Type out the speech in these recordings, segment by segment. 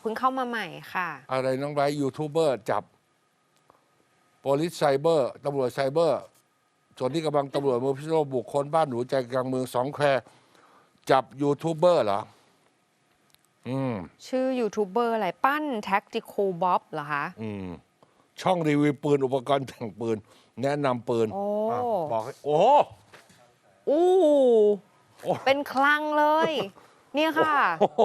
เพิ่งเข้ามาใหม่ค่ะ อะไรน้องไบรท์ยูทูบเบอร์จับ police cyber ตำรวจไซเบอร์ ส่วนที่กำลังตำรวจมือพิษณุโลกบุคคลบ้านหนูใจกลางเมืองสองแควจับยูทูบเบอร์เหรอ อืม ชื่อยูทูบเบอร์อะไรปั้นแท็กติคูบ๊อบเหรอคะ อืม ช่องรีวิวปืนอุปกรณ์แต่งปืน แนะนำปืนโอ้อะบอกให้โอ้อู้โอ้ เป็นคลังเลย เนี่ยค่ะ โอ้โห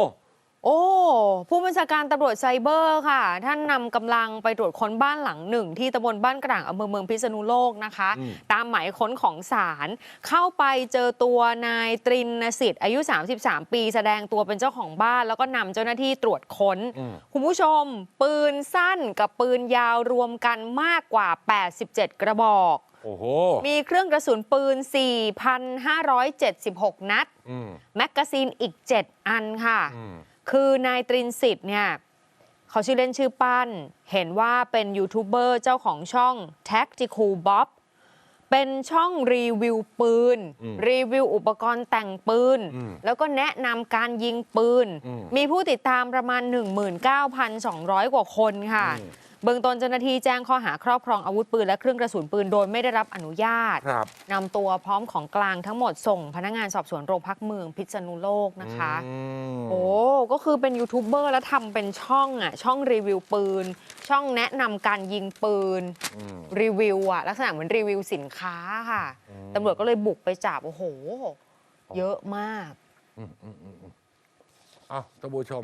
โอ้ผู้ บัญชาการตำรวจไซเบอร์ค่ะ ท่านนำกำลังไปตรวจค้นบ้านหลังหนึ่ง ที่ตำบลบ้านกลางอำเภอเมืองพิษณุโลกนะคะ ตามหมายค้นของศาลเข้าไปเจอตัวนายตรินสิทธิ์อายุ 33 ปี แสดงตัวเป็นเจ้าของบ้าน แล้วก็นำเจ้าหน้าที่ตรวจค้น คุณผู้ชม ปืนสั้นกับปืนยาวรวมกันมากกว่า 87 กระบอกโอ้โหมีเครื่องกระสุนปืน 4,576 นัดอืมแมกกาซีนอีก 7 อันค่ะอืม คือนายตรินสิทธิ์เนี่ยเขาชื่อเล่นชื่อปั้น เห็นว่าเป็นยูทูบเบอร์เจ้าของช่อง Tactical Bob เป็นช่องรีวิวปืนอืมรีวิวอุปกรณ์แต่งปืนอืมแล้วก็แนะนำการยิงปืนอืมมีผู้ติดตามประมาณ 19,200 กว่าคนค่ะอืมเบื้องต้นเจ้าหน้าที่แจ้งข้อหาครอบครองอาวุธปืนและเครื่องกระสุนปืนโดยไม่ได้รับอนุญาตครับนำตัวพร้อมของกลางทั้งหมดส่งพนักงานสอบสวนโรงพักเมืองพิษณุโลกนะคะอืมโอ้ ก็คือเป็นยูทูบเบอร์แล้วทำเป็นช่องอะช่องรีวิวปืน ช่องแนะนำการยิงปืนอืมรีวิวอะลักษณะเหมือนรีวิวสินค้าค่ะตำรวจก็เลยบุกไปจับโอ้โห เยอะมากอ้าวท่านผู้ชม